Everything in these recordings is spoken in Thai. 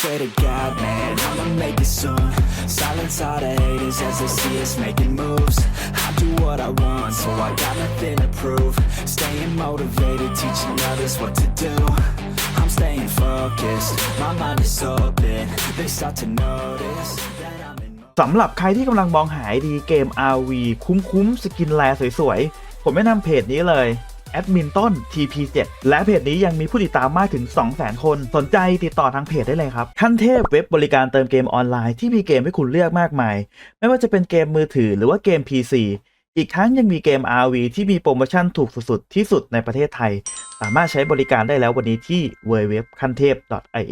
afraid of God, man, I'ma make it soon Silence all the haters as they see us making moves I do what I want, so I got nothing to prove Staying motivated, teaching others what to do I'm staying focused, my mind is open They start to notice that I'm in สำหรับใครที่กำลังมองหาดีเกม RV คุ้มๆ สกินแลสวยๆ ผมแนะนำเพจนี้เลย แอดมินต้น TP7 และเพจนี้ยังมีผู้ติดตามมากถึง 200,000 คน สนใจติดต่อทางเพจได้เลยครับ ขั้นเทพเว็บบริการเติมเกมออนไลน์ที่มีเกมให้คุณเลือกมากมาย ไม่ว่าจะเป็นเกมมือถือหรือว่าเกม PC อีกทั้งยังมีเกม RV ที่มีโปรโมชั่นถูกสุดๆ ที่สุดในประเทศไทย สามารถใช้บริการได้แล้ววันนี้ที่ www คันเทพ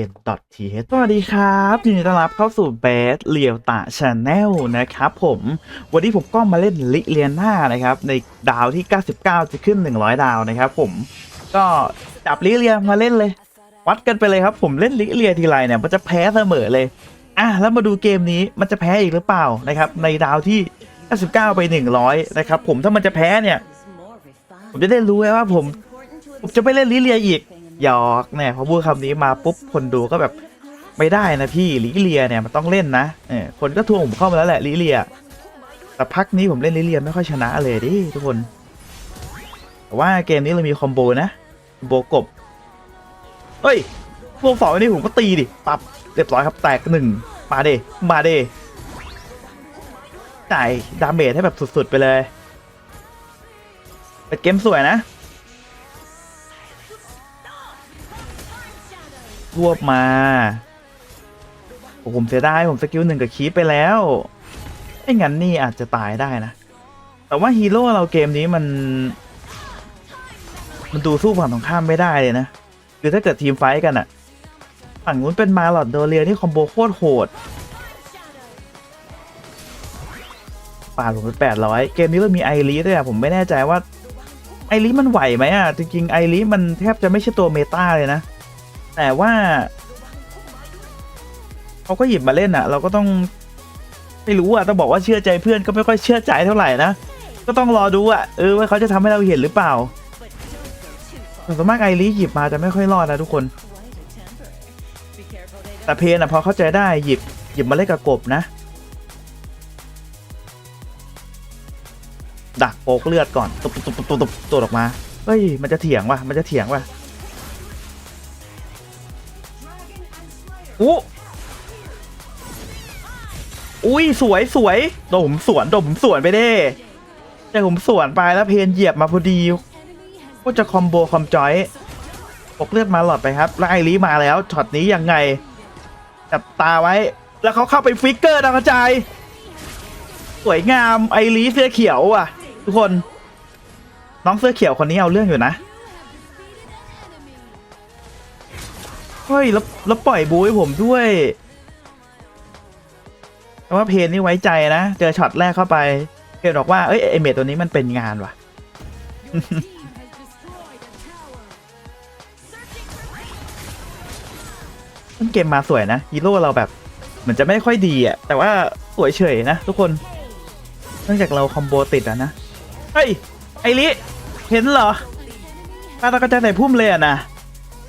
in.th สวัสดีครับยินดีต้อนรับเข้าสู่เบสเลียวตาชาแนลนะครับผม วันนี้ผมก็มาเล่นลิเลียนานะครับ ในดาวที่ 99 จะขึ้น 100 ดาวนะครับผมก็จับลิเลียมาเล่นเลย วัดกันไปเลยครับ ผมเล่นลิเลียทีไรเนี่ยมันจะแพ้เสมอเลยอะแล้วมาดูเกมนี้มันจะแพ้อีกหรือเปล่านะครับในดาวที่ 99 ไป 100 นะครับ ผมถ้ามันจะแพ้เนี่ย ผมจะได้รู้ว้ว่าผม ผมจะไม่เล่นลิเลียอีกหยอกเนี่ยพอพูดคำนี้มาปุ๊บคนดูก็แบบไม่ได้นะพี่ลิเลียเนี่ยมันต้องเล่นนะเออคนก็ทวงผมเข้ามาแล้วแหละลิเลีย แต่พักนี้ผมเล่นลิเลียไม่ค่อยชนะเลยดิทุกคนแต่ว่าเกมนี้เรามีคอมโบนะคอมโบกบเฮ้ยพวกสองอันนี้ผมก็ตีดิปับเรียบร้อยครับแตกหนึ่งมาเดมาเด จ่ายดาเมจให้แบบสุด ๆ ไปเลยเป็นเกมสวยนะรวบมาโอ้ผมเสียดายผมสกิลหนึ่งกับคีปไปแล้วไม่งั้นนี่อาจจะตายได้นะ แต่ว่าฮีโร่เราเกมนี้มัน มันดูสู้ฝั่งตรงข้ามไม่ได้เลยนะ คือถ้าเกิดทีมไฟท์กันอะฝั่งนู้นเป็นมาลอดโดเรียที่คอมโบโคตรโหด ป่าดผมเป็นแปดร้อยเกมนี้เรามีไอรีด้วยอะผมไม่แน่ใจว่าไอรีมันไหวไหมอะจริงๆไอรีมันแทบจะไม่ใช่ตัวเมตาเลยนะ แต่ว่าเขาก็หยิบมาเล่นอะเราก็ต้องไม่รู้อะต้องบอกว่าเชื่อใจเพื่อนก็ไม่ค่อยเชื่อใจเท่าไหร่นะก็ต้องรอดูอะเออว่าเขาจะทำให้เราเห็นหรือเปล่าส่วนมากไอรีหยิบมาจะไม่ค่อยรอดนะทุกคน แต่เพนอะพอเข้าใจได้หยิบหยิบมาเล่นกับกบนะ ดักโปกเลือดก่อนตุบตุบตุบตุบตุบออกมาเฮ้ยมันจะเถียงว่ะมันจะเถียงว่ะอู้อุ้ยสวยสวยโดผมสวนโดผมสวนไปเด้แต่ผมสวนไปแล้วเพนเหยียบมาพอดีก็จะคอมโบคอมจอยปกเลือดมาหลอดไปครับแล้วไอรีมาแล้วช็อตนี้ยังไงจับตาไว้ แล้วเขาเข้าไปฟิกเกอร์ดาวกระจาย สวยงามไอรีเสื้อเขียวอะ ทุกคน น้องเสื้อเขียวคนนี้เอาเรื่องอยู่นะ เฮ้ย แล้วแล้วปล่อยบูให้ผมด้วยแต่ว่าเพนนี่ไว้ใจนะ เจอช็อตแรกเข้าไป เพนบอกว่า เอ้ยไอเมดตัวนี้มันเป็นงานว่ะต้นเกมมาสวยนะฮีโร่เราแบบเหมือนจะไม่ค่อยดีอะ แต่ว่าสวยเฉยนะทุกคน เนื่องจากเราคอมโบติดอะนะ เฮ้ย ไอริเห็นเหรอปลาตะกระจายใส่พุ่มเลยอะนะ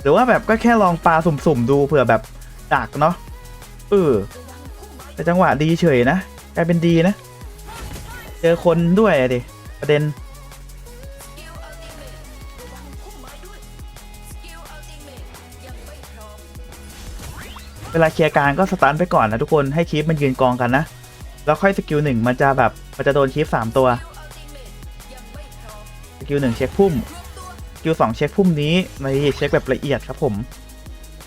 หรือว่าแบบก็แค่ลองปลาสุ่มๆดูเผื่อแบบดักเนาะ เออ แต่จังหวะดีเฉยนะ กลายเป็นดีนะ เจอคนด้วยอะดิ ประเด็น เวลาเคลียร์การก็สตาร์ทไปก่อนนะทุกคน ให้คีปมันยืนกองกันนะ แล้วค่อยสกิลหนึ่งมันจะแบบมันจะโดนคีปสามตัว กิลหนึ่งเช็คพุ่มสกิลสองเช็คพุ่มนี้ในเช็คแบบละเอียดครับผม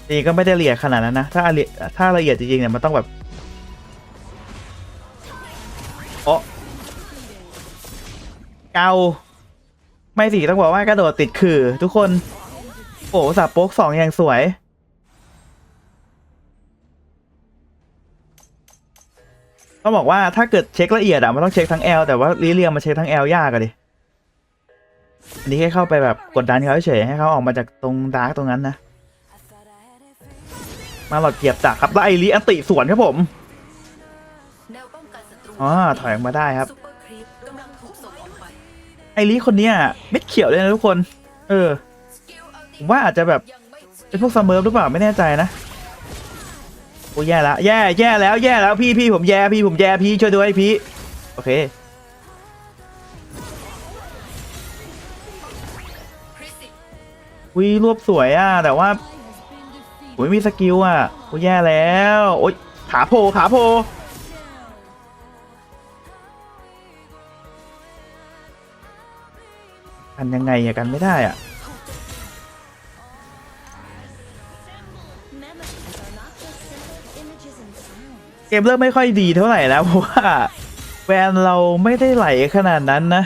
จริงก็ไม่ได้ละเอียดขนาดนั้นนะ ถ้าละเอียดถ้าละเอียดจริงๆเนี่ยมันต้องแบบโอ้เกาไม่สิต้องบอกว่ากระโดดติดขื่อทุกคนโอ้สับโป๊กสองอย่างสวยต้องบอกว่าถ้าเกิดเช็คละเอียดอะมันต้องเช็คทั้ง L แต่ว่าลีเลียมาเช็คทั้ง L ยากอะดิ อันนี้แค่เข้าไปแบบกดดันเขาเฉยให้เขาออกมาจากตรงดาร์กตรงนั้นนะ มาหลอดเกียบจากครับแล้วไอรีอันติสวนครับผมอ๋อถอยออกมาได้ครับไอรีคนเนี้ยเม็ดเขียวเลยนะทุกคน เออผมว่าอาจจะแบบเป็นพวกซัมเมอร์หรือเปล่าไม่แน่ใจนะโอ้แย่ล้วแย่แย่แล้วแย่แล้วพี่พี่ผมแย่พี่ผมแย่พี่ช่วยด้วยพี่โอเค วิรวบสวยอะ แต่ว่าผมไม่มีสกิลอะโอ้ยแย่แล้วโอ้ยขาโผขาโผกันยังไงอะกันไม่ได้อะเกมเริ่มไม่ค่อยดีเท่าไหร่แล้วเพราะว่าแวนเราไม่ได้ไหลขนาดนั้นนะ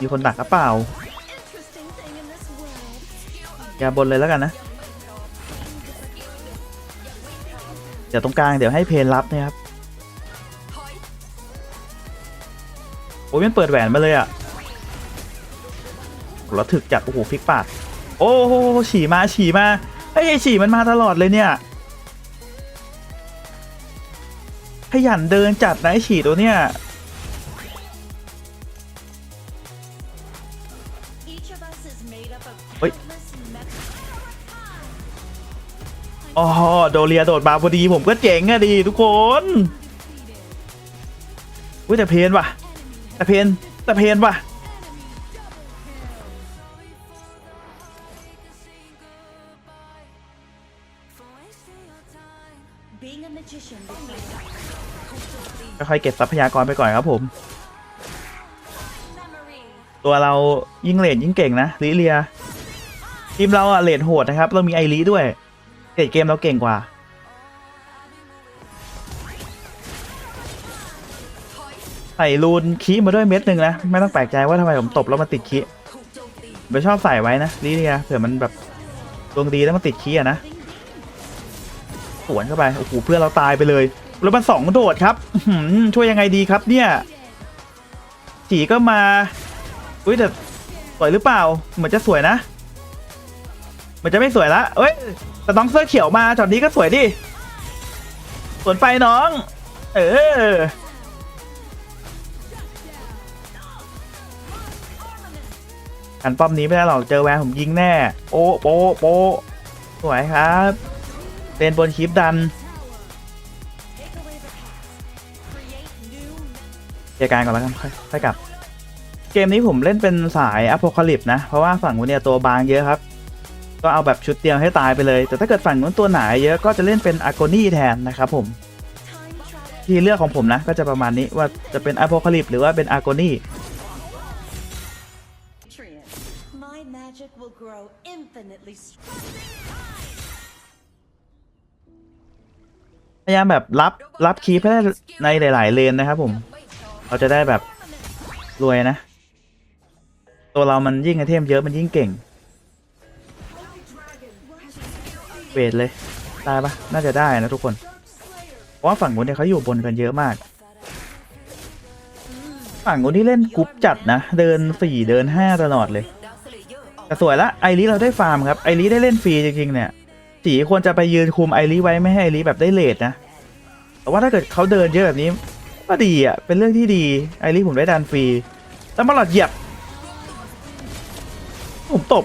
มีคนดักหรือเปล่าอย่าบนเลยแล้วกันนะเดี๋ยวตรงกลางเดี๋ยวให้เพนรับนะครับโอ้ยมันเปิดแหวนมาเลยอะแล้วถึกจัดโอ้โหพลิกปาดโอ้โหฉี่มาฉี่มาเฮ้ยไอ้ฉี่มันมาตลอดเลยเนี่ยขยันเดินจัดนะไอ้ฉี่ตัวเนี้ย อ๋อโดเรียโดดมาพอดีผมก็เจ๋งอะดีทุกคนอุ้ยแต่เพนว่ะ แต่เพนแต่เพนว่ะค่อยๆเก็บทรัพยากรไปก่อนครับผม ตัวเรายิ่งเลดยิ่งเก่งนะลิเลียทีมเราอะเลดโหดนะครับ เรามีไอรีด้วย เกรดเกมเราเก่งกว่า ใส่รูนคีมาด้วยเม็ดหนึ่งนะ ไม่ต้องแปลกใจว่าทำไมผมตบแล้วมันติดคีย์ถูกโจมตีผมชอบใส่ไว้นะลิเลียเผื่อมันแบบดวงดีแล้วมันติดคีอะนะสวนเข้าไปโอ้โหเพื่อนเราตายไปเลย แล้วมันสองโดดครับช่วยยังไงดีครับเนี่ยจีก็มาอุ้ยแต่สวยหรือเปล่า เหมือนจะสวยนะเหมือนจะไม่สวยละเอ้ย แต่น้องเสื้อเขียวมาจอดนี้ก็สวยดิสวนไปน้อง เออกันป้อมนี้ไม่ได้หรอกเจอแวนผมยิงแน่ โอ้โปโปสวยครับเล่นบนคลิปดันเจอการก่อนแล้วกันค่อยค่อยกลับ เกมนี้ผมเล่นเป็นสายอ p o c a l y p s e นะ เพราะว่าฝั่งนู้นเนี่ยตัวบางเยอะครับ ก็เอาแบบชุดเดียวให้ตายไปเลย แต่ถ้าเกิดฝั่งนู้นตัวหนาเยอะก็จะเล่นเป็นอ g o n y แทนนะครับผม time travel ที่เลือกของผมนะก็จะประมาณนี้ว่าจะเป็นอ p o c a l y p s e หรือว่าเป็นอ g o n y nutrient my magic will grow infinitely strong พยายามแบบรับรับคีย์ให้ได้ในหลาย ๆ เลนนะครับผมเราจะได้แบบรวยนะ ตัวเรามันยิ่งไอเทมเยอะมันยิ่งเก่ง เวทเลยได้ปะน่าจะได้นะทุกคนเพราะว่าฝั่งนู้นเนี่ยเขาอยู่บนกันเยอะมาก ฝั่งนู้นที่เล่นกรุ๊ปจัดนะ เดินสี่เดินห้าตลอดเลยแต่สวยละไอริเราได้ฟาร์มครับไอริได้เล่นฟรีจริงๆเนี่ยสีควรจะไปยืนคุมไอริไว้ไม่ให้ไอริแบบได้เลทนะแต่ว่าถ้าเกิดเขาเดินเยอะแบบนี้ก็ดีอะเป็นเรื่องที่ดีไอริผมได้ดันฟรีแล้วมาหลอดเหยียบผมตบ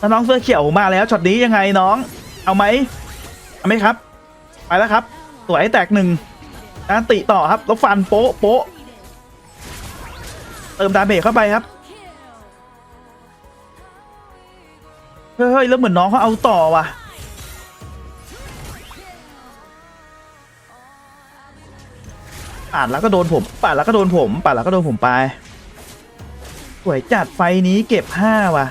แล้วน้องเสื้อเขียวมาแล้วช็อตนี้ยังไงน้อง เอาไหมเอาไหมครับ ไปแล้วครับสวยแตกหนึ่งการติต่อครับแล้วฟันโป๊ะโป๊ะเติมดาเมจเข้าไปครับเฮ้ยเฮ้ยแล้วเหมือนน้องเขาเอาต่อว่ะปาดแล้วก็โดนผมปาดแล้วก็โดนผมปาดแล้วก็โดนผมไปสวยจัดไฟนี้เก็บห้าว่ะ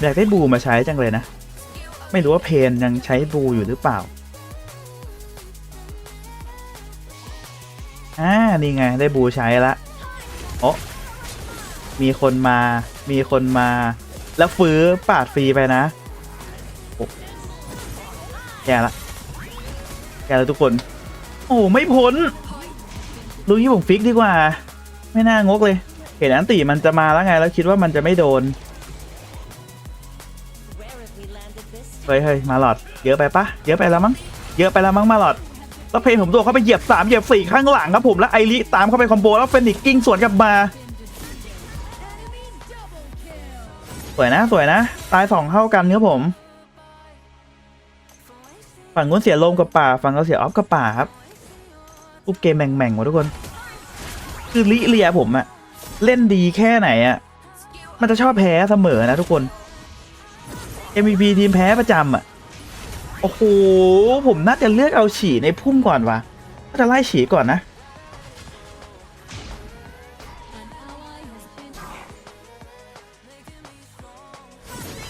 อยากได้บูมาใช้จังเลยนะ ไม่รู้ว่าเพนยังใช้บูอยู่หรือเปล่า อ่า นี่ไง ได้บูใช้ละโอ้มีคนมา มีคนมา แล้วฟื้อปาดฟรีไปนะโอ้แย่ละแย่แล้วทุกคน โอ้ ไม่พ้นลุยที่ผมฟิกดีกว่า ไม่น่างกเลย เห็นอันตีมันจะมาแล้วไงแล้วคิดว่ามันจะไม่โดน เฮ้ยเฮ้ยมาหลอด เยอะไปปะเยอะไปแล้วมั้ง เยอะไปแล้วมั้งมาหลอดแล้วเพนผมโดนเข้าไปเหยียบสามเหยียบสี่ข้างหลังครับผมแล้วไอริตามเข้าไปคอมโบแล้วเฟนิกกิ้งสวนกลับมา สวยนะสวยนะ ตายสองเท่ากันครับผม ฝั่งนู้นเสียลมกับป่า ฝั่งเราเสียออฟกับป่าครับรูปเกมแม่งๆหมดทุกคน คือลิเลียผมอะ เล่นดีแค่ไหนอะมันจะชอบแพ้เสมอนะทุกคน MVP ทีมแพ้ประจำอะโอ้โห ผมน่าจะเลือกเอาฉี่ในพุ่มก่อนวะน่าจะไล่ฉี่ก่อนนะ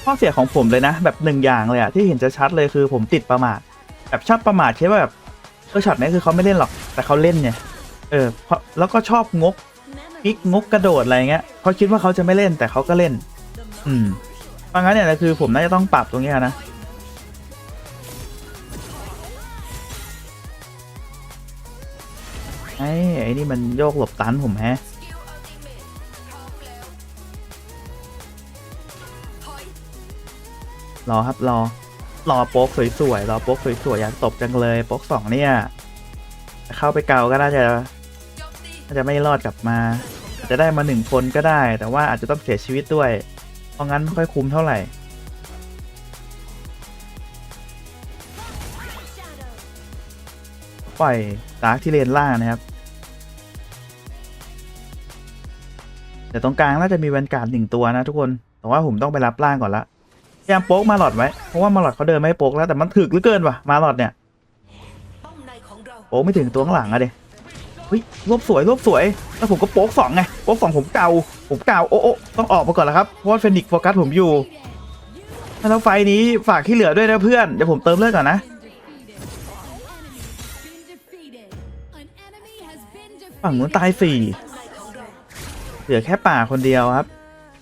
ข้อเสียของผมเลยนะ แบบหนึ่งอย่างเลยอะที่เห็นจะชัดเลยคือผมติดประมาท แบบชอบประมาทคิดว่าแบบเออช็อตนี้คือเขาไม่เล่นหรอก แต่เขาเล่นเนี่ยเออแล้วก็ชอบงก กิ๊กงกกระโดดอะไรเงี้ยเขาคิดว่าเขาจะไม่เล่นแต่เขาก็เล่น อืมเพราะงั้นเนี่ยคือผมน่าจะต้องปรับตรงนี้นะไอ้ไอ้นี่มันโยกหลบตันผมแฮะรอครับรอรอโป๊กสวยๆรอโป๊กสวยๆอยากตบจังเลยโป๊กสองเนี่ย เข้าไปเกาก็น่าจะ น่าจะไม่รอดกลับมาอาจจะได้มาหนึ่งคนก็ได้ แต่ว่าอาจจะต้องเสียชีวิตด้วย เพราะงั้นไม่ค่อยคุ้มเท่าไหร่ปล่อยดาร์กที่เลนล่างนะครับ แต่ตรงกลางน่าจะมีแวนการ์ดหนึ่งตัวนะทุกคน แต่ว่าผมต้องไปรับล่างก่อนละพยายามโป๊กมาหลอดไว้ เพราะว่ามาหลอดเขาเดินไม่โป๊กแล้วแต่มันถึกเหลือเกินว่ะ มาหลอดเนี่ยป้อมในของเราโป๊กไม่ถึงตัวข้างหลังอะเด็ เฮ้ยรวบสวยรวบสวย แล้วผมก็โป๊กสองไงโป๊กสองผมเกาผมเกาโอ้โอต้องออกมาก่อนแล้วครับเพราะว่าเฟนิกซ์โฟกัสผมอยู่แล้วไฟนี้ฝากที่เหลือด้วยนะเพื่อนเดี๋ยวผมเติมเลือดก่อนนะฝั่งนู้นตายสี่เหลือแค่ป่าคนเดียวครับ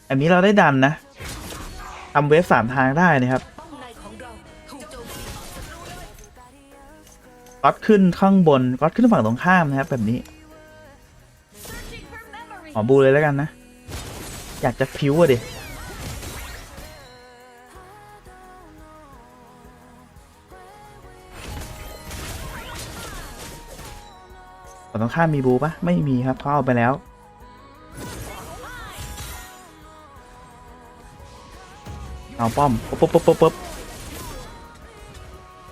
อันนี้เราได้ดันนะทำเวฟสามทางได้นะครับ ก๊อตขึ้นข้างบนก๊อตขึ้นฝั่งตรงข้ามนะครับ แบบนี้ขอบูเลยแล้วกันนะ อยากจะพิ้วอะดิฝั่งตรงข้ามมีบูปะไม่มีครับเขาเอาไปแล้วเอาป้อมปุ๊บปุ๊บปุ๊บปุ๊บปุ๊บ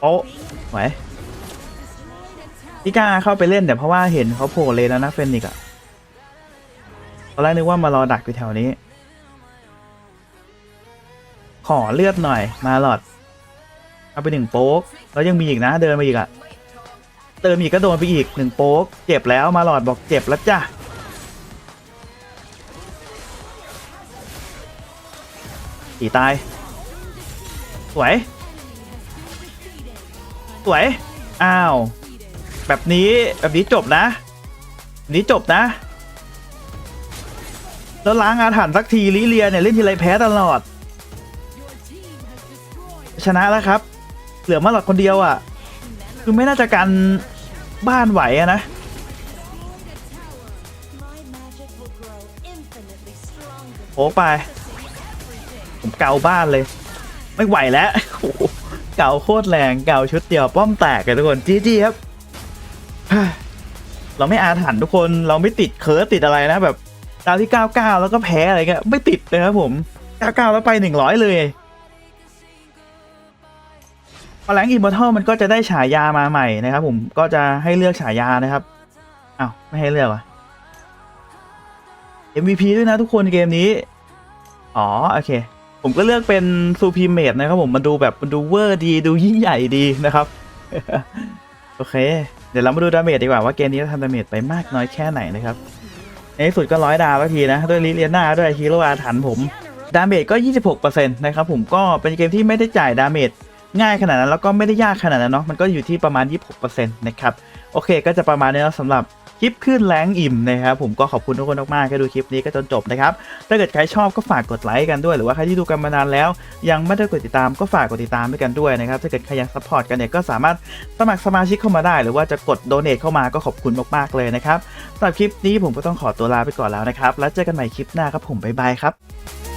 โอ้ไหว พี่กล้าเข้าไปเล่นแต่เพราะว่าเห็นเขาโผล่เลยแล้วนะเฟนนิกอะตอนแรกนึกว่ามารอดักอยู่แถวนี้ ขอเลือดหน่อยมาหลอด เอาไปหนึ่งโป๊กแล้วยังมีอีกนะเดินมาอีกอะเติมอีกก็โดนไปอีกหนึ่งโป๊กเจ็บแล้วมาหลอดบอกเจ็บแล้วจ้ะตีตาย สวย สวย อ้าว แบบนี้แบบนี้จบนะแบบนี้จบนะ แล้วล้างอาถรรพ์สักทีลิเลียเนี่ยเล่นทีไรแพ้ตลอด ชนะแล้วครับ เหลือมาหลอดคนเดียวอะ่ะ คือไม่น่าจะกันบ้านไหวอะนะโอ้ไป ผมเกาบ้านเลย ไม่ไหวแล้วเกาโคตรแรงเกาชุดเดียวป้อมแตกเลยทุกคน จีจีครับ เราไม่อาถรรพ์ทุกคนเราไม่ติดเคิร์สติดอะไรนะแบบดาวที่ 99 แล้วก็แพ้อะไรเงี้ยไม่ติดเลยครับผม 99 แล้วไป 100 เลยพอแรงอิมมอร์ทัลมันก็จะได้ฉายามาใหม่นะครับผมก็จะให้เลือกฉายานะครับอ้าวไม่ให้เลือกเหรอ MVP ด้วยนะทุกคนเกมนี้ อ๋อ โอเค ผมก็เลือกเป็นซูพีเมดนะครับผมมันดูแบบมันดูเวอร์ดี ดูยิ่งใหญ่ดีนะครับ โอเค เดี๋ยวเรามาดูดาเมจดีกว่าว่าเกมนี้จะทำดาเมจไปมากน้อยแค่ไหนนะครับในที่สุดก็ร้อยดาวแล้วทีนะ ด้วยลิเลียนาด้วยฮีโร่อาถันผม ดาเมจก็ 26%นะครับผมก็เป็นเกมที่ไม่ได้จ่ายดาเมจง่ายขนาดนั้นแล้วก็ไม่ได้ยากขนาดนั้นเนาะมันก็อยู่ที่ประมาณ 26%นะครับ โอเค ก็จะประมาณนี้แล้วสำหรับคลิปขึ้นแรงอิ่มนะครับผมก็ขอบคุณทุกคนมากๆที่ดูคลิปนี้ก็จนจบนะครับถ้าเกิดใครชอบก็ฝากกดไลค์กันด้วยหรือว่าใครที่ดูกันมานานแล้ว ยังไม่ได้กดติดตามก็ฝากกดติดตามด้วยกันด้วยนะครับถ้าเกิดใครอยากซัพพอร์ตกันเนี่ยก็สามารถสมัครสมาชิกเข้ามาได้ หรือว่าจะกดโดเนทเข้ามาก็ขอบคุณมากๆเลยนะครับสำหรับคลิปนี้ผมก็ต้องขอตัวลาไปก่อนแล้วนะครับแล้วเจอกันใหม่คลิปหน้าครับผมบ๊ายบายครับ